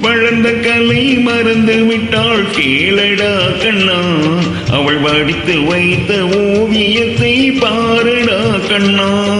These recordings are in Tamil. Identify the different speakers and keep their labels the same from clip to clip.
Speaker 1: வளர்ந்த கலை மறந்து விட்டாள் கேளடா கண்ணா. அவள் வடித்து வைத்த ஓவியத்தை பாருடா கண்ணா.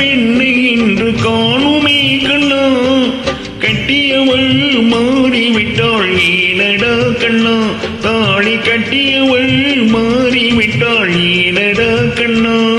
Speaker 1: நின்று காணுமே கண்ணா. கட்டியவள் மாறிவிட்டாள் ஏனடா கண்ணா. தாலி கட்டியவள் மாறிவிட்டாள் ஏனடா கண்ணா.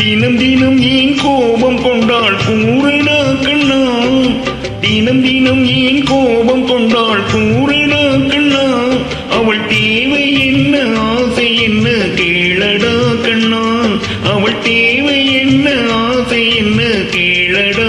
Speaker 1: தினம் தினம் ஏன் கோபம் கொண்டாள் கூறடா கண்ணா? தினம் தினம் ஏன் கோபம் கொண்டாள் கூறடா கண்ணா? அவள் தேவை என்ன ஆசை என்ன கேளடா கண்ணா? அவள் தேவை என்ன ஆசை என்ன கேளடா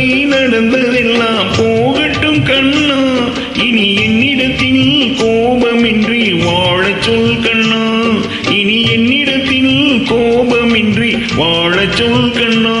Speaker 1: சொல் கண்ணா. இனி என்னிடத்தில் கோபமின்றி வாழச் சொல் கண்ணா.